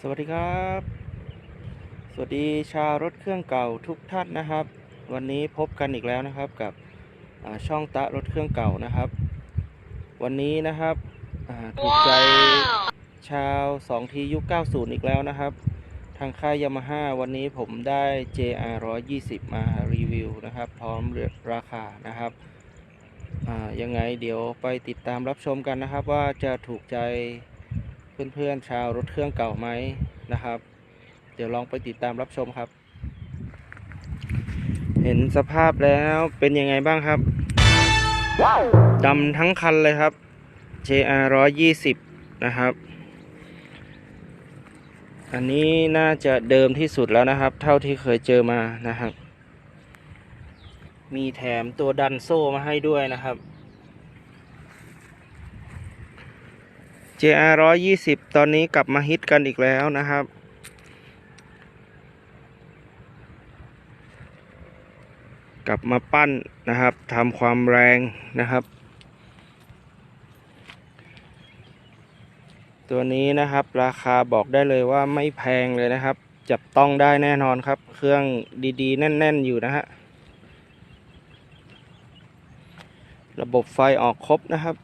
สวัสดีครับ สวัสดีชาวรถเครื่องเก่าทุกท่านนะครับ วันนี้พบกันอีกแล้วนะครับกับช่องตะรถเครื่องเก่านะครับ วันนี้นะครับถูกใจชาว2ทียุค90 อีกแล้วนะครับ ทางค่ายยามาฮ่าวันนี้ผมได้ JR 120 มารีวิวนะครับ พร้อมราคานะครับยังไงเดี๋ยวไปติดตามรับชมกันนะครับว่าจะถูกใจ เพื่อนๆชาวรถเครื่องเก่าไหมนะครับ เดี๋ยวลองไปติดตามรับชมครับ เห็นสภาพแล้วเป็นยังไงบ้างครับดำทั้งคันเลยครับ JR 120 นะครับ อันนี้น่าจะเดิมที่สุดแล้วนะครับ เท่าที่เคยเจอมานะครับ มีแถมตัวดันโซ่มาให้ด้วยนะครับ JR 120 ตอนนี้กลับมาฮิตกันอีกแล้วนะครับ กลับมาปั้นนะครับทำความแรงนะครับ ตัวนี้นะครับราคาบอกได้เลยว่าไม่แพงเลยนะครับ จับต้องได้แน่นอนครับ เครื่องดีๆ แน่น ๆ อยู่นะฮะ ระบบไฟออกครบนะครับ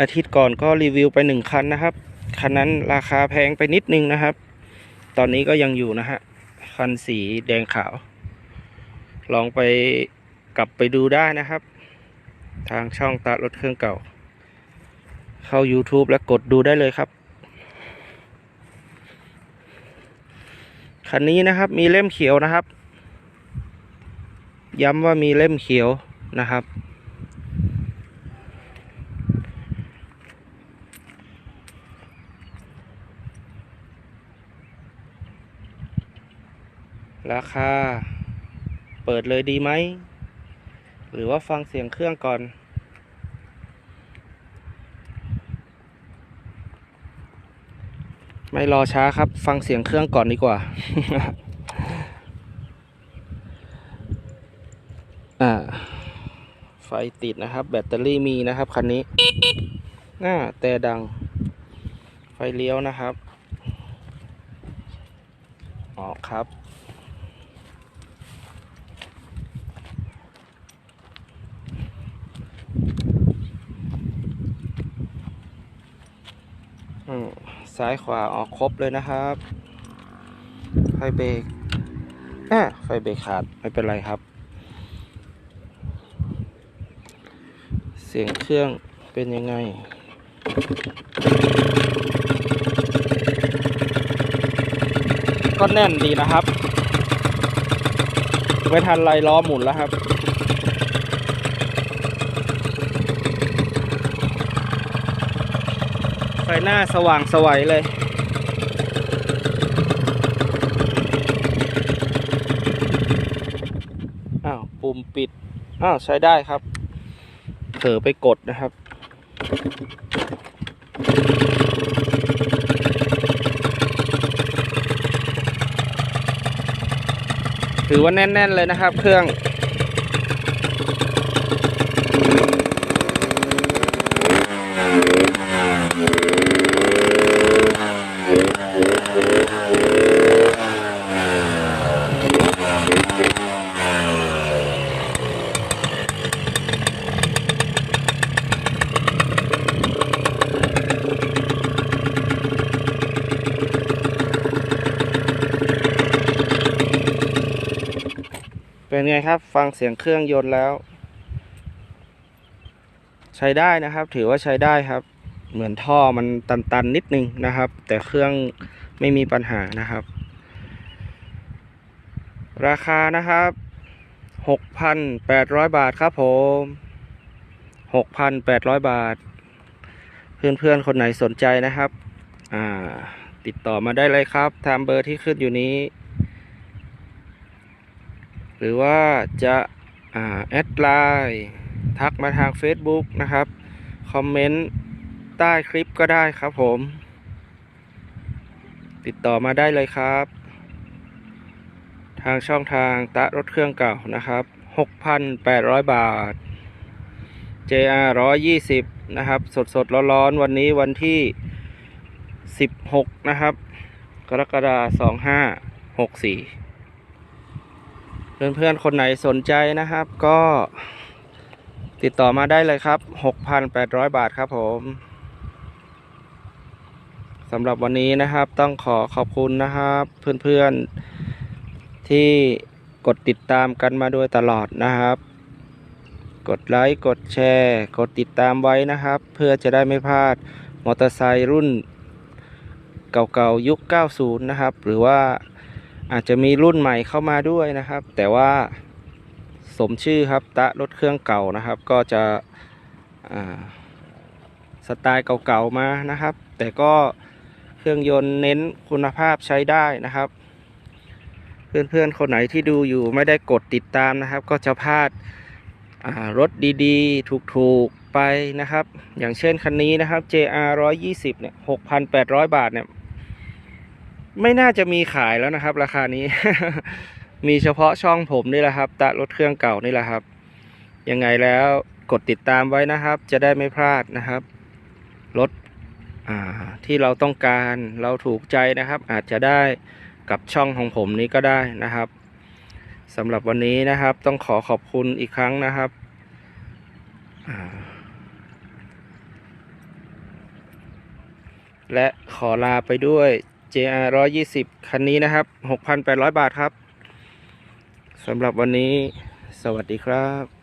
อาทิตย์ก่อนก็รีวิวไปหนึ่งคันนะครับ คันนั้นราคาแพงไปนิดนึงนะครับ ตอนนี้ก็ยังอยู่นะฮะ คันสีแดงขาว ลองไปกลับไปดูได้นะครับ ทางช่องตารถเครื่องเก่า เข้า YouTube แล้วกดดูได้เลยครับ คันนี้นะครับมีเล่มเขียวนะครับ ย้ำว่ามีเล่มเขียวนะครับ ราคา เปิดเลยดีไหม หรือว่าฟังเสียงเครื่องก่อน ไม่รอช้าครับ ฟังเสียงเครื่องก่อนดีกว่า อ่า ไฟติดนะครับ แบตเตอรี่มีนะครับ คันนี้น่าแต่ดัง ไฟเลี้ยวนะครับ ออกครับ อืม ซ้ายขวาออกครบเลยนะครับ ไฟเบรกอะไฟเบรกขาดไม่เป็นไรครับ เสียงเครื่องเป็นยังไงก็แน่นดีนะครับ ไม่ทันไรล้อหมุนแล้วครับ ไฟ หน้าสว่างสวัยเลย อ้าวปุ่มปิด อ้าว ใช้ได้ครับ เผลอไปกดนะครับถือว่าแน่น ๆ เลยนะครับ เครื่อง เป็นไงครับ ฟังเสียงเครื่องยนต์แล้ว ใช้ได้นะครับ ถือว่าใช้ได้ครับ เหมือนท่อมันตันๆนิดนึงนะครับ แต่เครื่องไม่มีปัญหานะครับ ราคานะครับ 6,800 บาทครับผม 6,800 บาท เพื่อนๆ คนไหนสนใจนะครับ อ่า ติดต่อมาได้เลยครับตามเบอร์ที่ขึ้นอยู่นี้ หรือว่าจะแอดไลน์ทักมาทาง Facebook นะครับ คอมเมนต์ใต้คลิปก็ได้ครับผม ติดต่อมาได้เลยครับ ทางช่องทางตะรถเครื่องเก่านะครับ 6,800 บาท JR 120 นะครับ สดสดๆร้อนๆ วันนี้วันที่ 16 นะครับ กรกฎาคม2564 เพื่อนๆคนไหนสนใจนะครับ ก็ติดต่อมาได้เลยครับ 6,800 บาทครับผมสำหรับวันนี้นะครับ ต้องขอขอบคุณนะครับ เพื่อนๆที่กดติดตามกันมาโดยตลอดนะครับ กดไลค์กดแชร์ กดติดตามไว้นะครับ เพื่อจะได้ไม่พลาดมอเตอร์ไซค์รุ่นเก่าๆยุค 90 นะครับ หรือว่า อาจจะมีรุ่นใหม่เข้ามาด้วยนะครับ แต่ว่าสมชื่อครับตะรถเครื่องเก่านะครับ ก็จะสไตล์เก่าๆมานะครับ แต่ก็เครื่องยนต์เน้นคุณภาพใช้ได้นะครับ เพื่อนๆ คนไหนที่ดูอยู่ไม่ได้กดติดตามนะครับ ก็จะพลาดรถดีๆ ถูกๆ ไปนะครับ อย่างเช่นคันนี้นะครับ JR 120เนี่ย6,800 บาทเนี่ย ไม่น่าจะมีขายแล้วนะครับ ราคานี้ มีเฉพาะช่องผมนี่แหละครับ ตะรถเครื่องเก่านี่แหละครับ ยังไงแล้วกดติดตามไว้นะครับ จะได้ไม่พลาดนะครับ รถที่เราต้องการเราถูกใจนะครับ อาจจะได้กับช่องของผมนี้ก็ได้นะครับสำหรับวันนี้นะครับ ต้องขอขอบคุณอีกครั้งนะครับและขอลาไปด้วย JR 120 คันนี้นะครับ 6,800 บาทครับสำหรับวันนี้ สวัสดีครับ